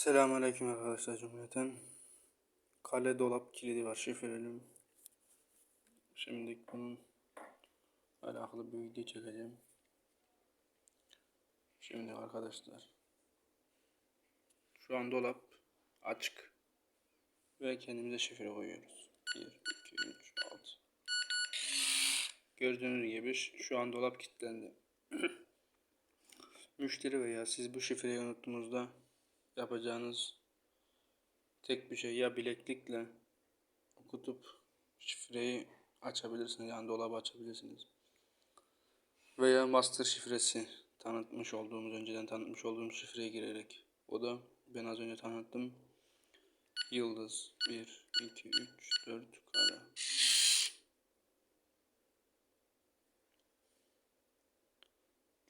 Selamünaleyküm arkadaşlar cümleten. Kale dolap kilidi var şifreli. Şimdi bunun alakalı bir video çekeceğim. Şimdi arkadaşlar. Şu an dolap açık. Ve kendimize şifre koyuyoruz. 1, 2, 3, 6. Gördüğünüz gibi şu an dolap kilitlendi. Müşteri veya siz bu şifreyi unuttuğunuzda yapacağınız tek bir şey ya bileklikle okutup şifreyi açabilirsiniz yani dolabı açabilirsiniz. Veya master şifresi tanıtmış olduğumuz önceden tanıtmış olduğumuz şifreye girerek o da ben az önce tanıttım. Yıldız 1 2 3 4 kare.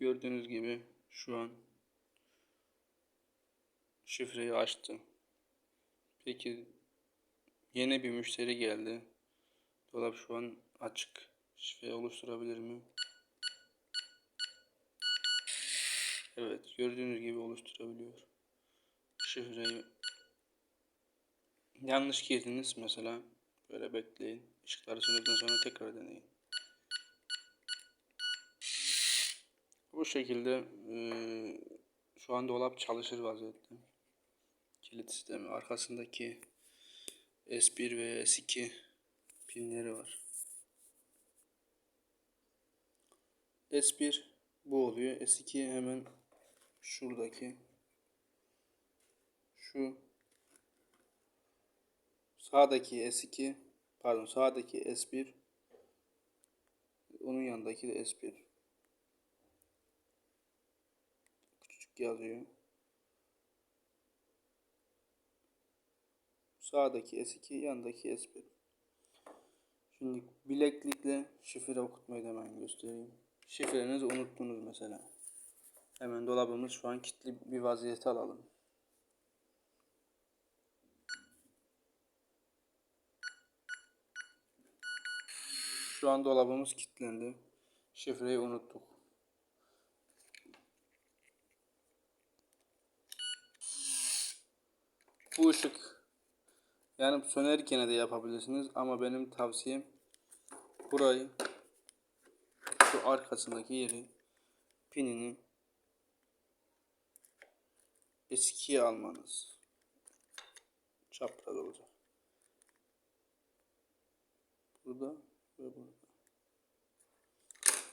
Gördüğünüz gibi şu an şifreyi açtı. Peki yeni bir müşteri geldi. Dolap şu an açık. Şifreyi oluşturabilir mi? Evet, gördüğünüz gibi oluşturabiliyor. Şifreyi yanlış girdiniz mesela. Böyle bekleyin. Işıkları söndükten sonra tekrar deneyin. Bu şekilde eee, şu an dolap çalışır vaziyette. Kilit sistemi arkasındaki S1 ve S2 pinleri var. S1 bu oluyor. S2 hemen şuradaki şu sağdaki S2 pardon sağdaki S1 onun yanındaki de S1 küçük yazıyor. Sağdaki S2, yandaki S1. Şimdi bileklikle şifre okutmayı da hemen göstereyim. Şifrenizi unuttunuz mesela. Hemen dolabımız şu an kilitli bir vaziyete alalım. Şu an dolabımız kilitlendi. Şifreyi unuttuk. Bu ışık yani sönerken de yapabilirsiniz ama benim tavsiyem burayı şu arkasındaki yeri pinini eskiye almanız. Çapraz olacak. Burada ve burada.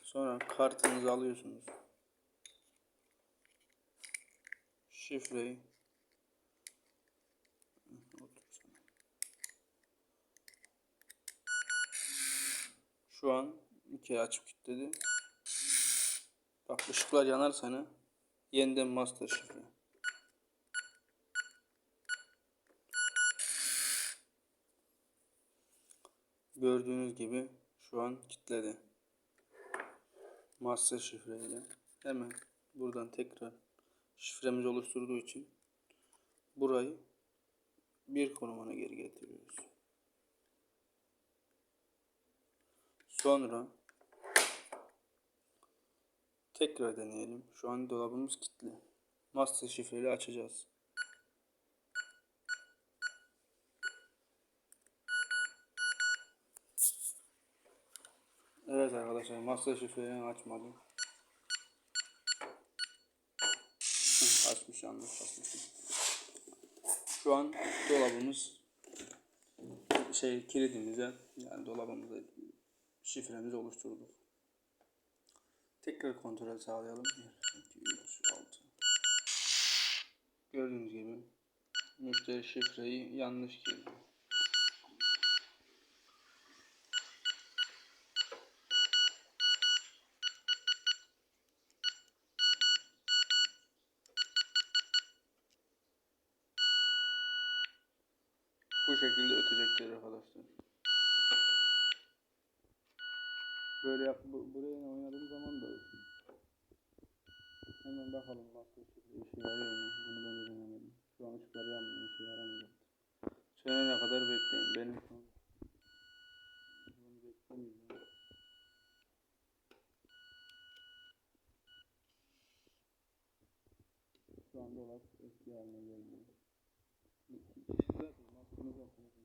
Sonra kartınızı alıyorsunuz. Şifreyi Şu an bir kere açıp kilitledi. Bak ışıklar yanarsa ne? Yeniden master şifre. Gördüğünüz gibi şu an kilitledi. Master şifreyle. Hemen buradan tekrar şifremizi oluşturduğu için burayı bir konumuna geri getiriyoruz. Sonra tekrar deneyelim. Şu an dolabımız kilitli. Master şifreyle açacağız. Evet arkadaşlar master şifreyi açmadım. Açmış yanlış açmışım. Şu an dolabımız şey kilidimize yani dolabımıza şifremizi oluşturduk. Tekrar kontrol sağlayalım. 1, 2, 3, 6. Gördüğünüz gibi müşteri şifreyi yanlış girdi. Bu şekilde ötecekler arkadaşlar. Böyle yap, bu, buraya oynadığım zaman da. Hemen bakalım şifre işe yarıyor mu? Bunu ben de denemedim. Şu an ışıklar yanmıyor, işe yaramayacak. Sönene kadar bekleyin. Benim bunu beklemeyeceğim. Şu anda dolap eski haline geldi. Arkadaşlar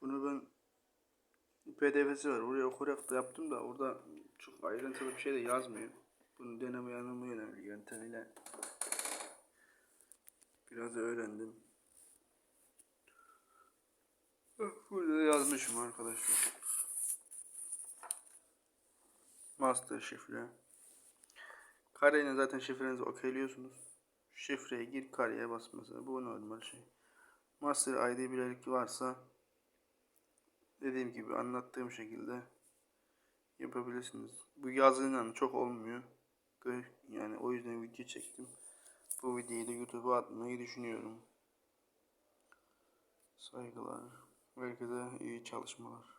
bunu ben pdf'si var oraya okuyarak da yaptım da orada çok ayrıntılı bir şey de yazmıyor. Bunu deneme yanılma yönelik yöntemiyle biraz öğrendim. Burada da yazmışım arkadaşlar. Master şifre. Kareyle zaten şifrenizi okeyliyorsunuz. Şifreye gir kareye bas mesela. Bu normal şey. Master ID bilelik varsa dediğim gibi anlattığım şekilde yapabilirsiniz. Bu yazıyla çok olmuyor. Yani o yüzden video çektim. Bu videoyu da YouTube'a atmayı düşünüyorum. Saygılar. Herkese iyi çalışmalar.